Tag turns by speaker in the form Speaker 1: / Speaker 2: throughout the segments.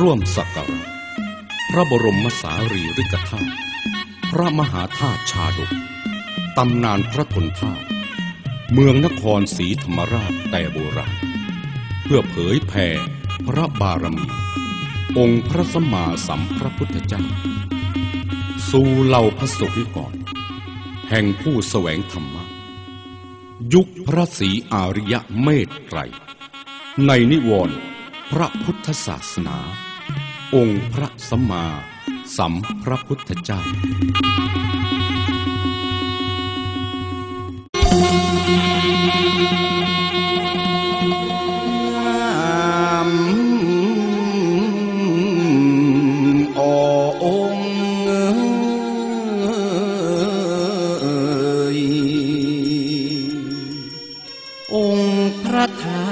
Speaker 1: ร่วมสักการะพระบรมสารีริกธาตุพระมหาธาตุชาดกตำนานพระทนธาตุเมืองนครศรีธรรมราชแต่โบราณ เพื่อเผยแผ่พระบารมี องค์พระสัมมาสัมพระพุทธเจ้า สู่เหล่าพระสงฆ์ก่อน แห่งผู้แสวงธรรมะ ยุคพระศรีอาริยเมตไตร ในนิวรณ์พระพุทธศาสนา องค์พระสัมมาสัมพระพุทธเจ้า
Speaker 2: อองค์เอ่ยองค์พระธา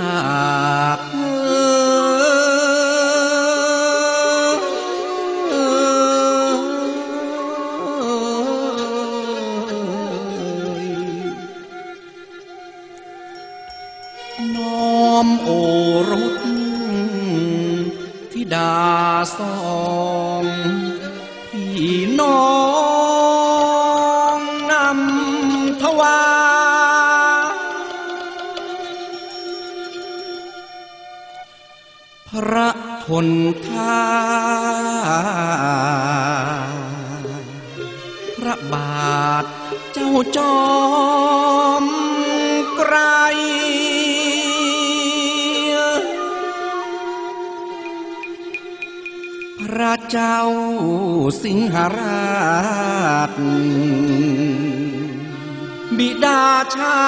Speaker 2: ตุ น้อมโอรสธิดาสองพี่น้องนำทวาพระทนทาพระบาทเจ้าจอมไกร ระเจ้าสิงหราช บิดาชา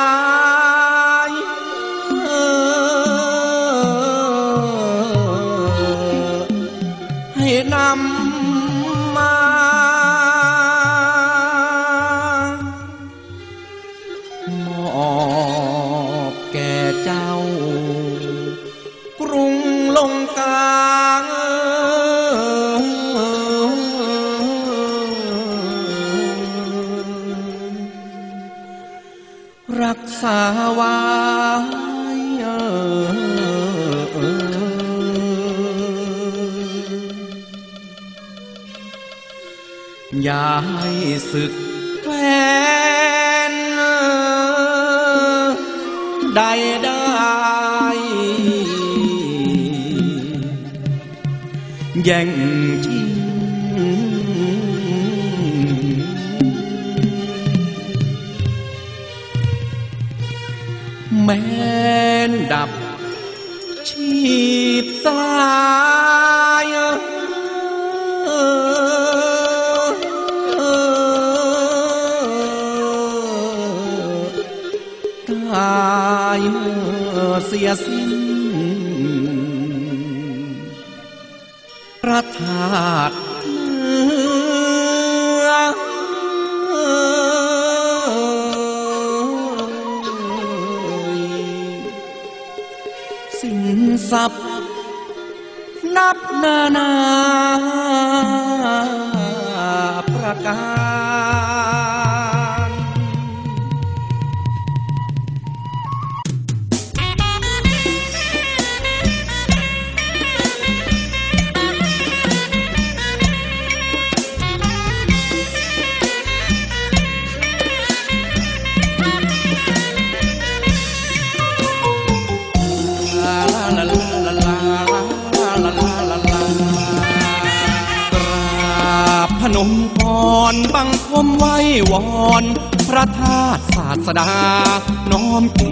Speaker 2: รักษาไว้อย่า ม้นดับ ชีพสลายตายเสียสิ้นพระธาตุ สินทรัพย์ นับนานาประการ บังคมไว้วอนพระธาตุศาสดา น้อมเก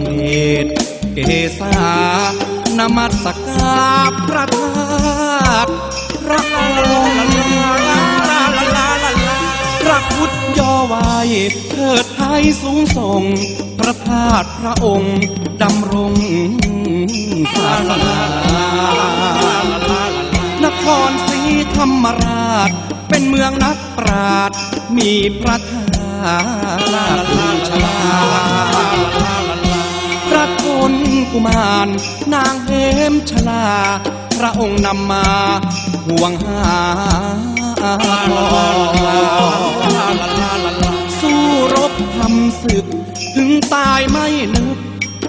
Speaker 2: ตเกษานมัสการพระธาตุพระองค์พระพุทธย่อไว้เทิดไทยสูงส่ง พระธาตุพระองค์ดำรงศาสนานครศรีธรรมราช เป็นเมืองนักปราชญ์มีพระธาตุบูชาพระทนกุมาร นางเหมชลา พระองค์นำมาห่วงหาสู้รบทำศึก ถึงตายไม่นึก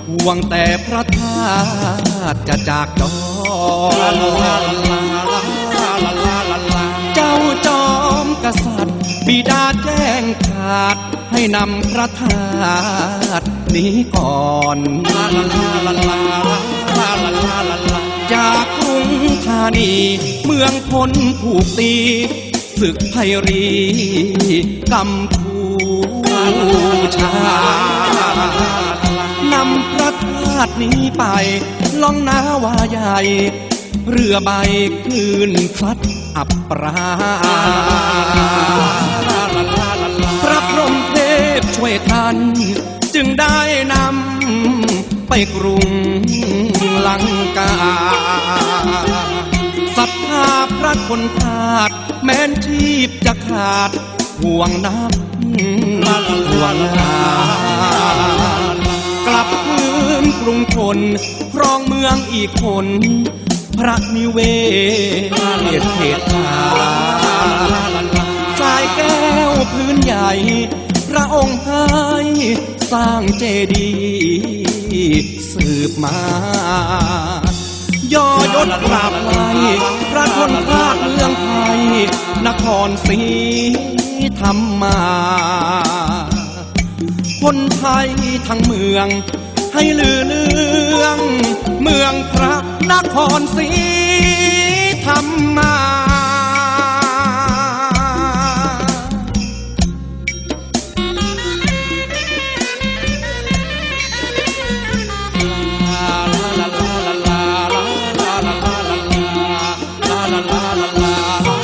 Speaker 2: ห่วงแต่พระธาตุจะจากจรเบิดาแจ้งขาดให้นำพระธาตุหนี้ก่อนจากกรุงธานี เมืองพลถูกตีศึกไพรีกัมพูชานำพระธาตุนี้ไปล่องนาวาใหญ่เรือใบคลื่นพลัดอับปรา พระพรหมเทพช่วยทัน จึงได้นำไปกรุงลังกาศรัทธาพระคนขาด แม้นชีพจะขาด ห่วงนับห่วงนากลับพื้นกรุงทนครองเมืองอีกคนพระนิเวศเทศาสา พื้นใหญ่ พระองค์ให้สร้างเจดีย์สืบมา ย่อยศกราบไหวพระทนพาดเมืองไทย นครศรีธรรมา คนไทยทั้งเมือง ให้ลือเรื่อง เมืองพระนครศรีธรรมา la la la.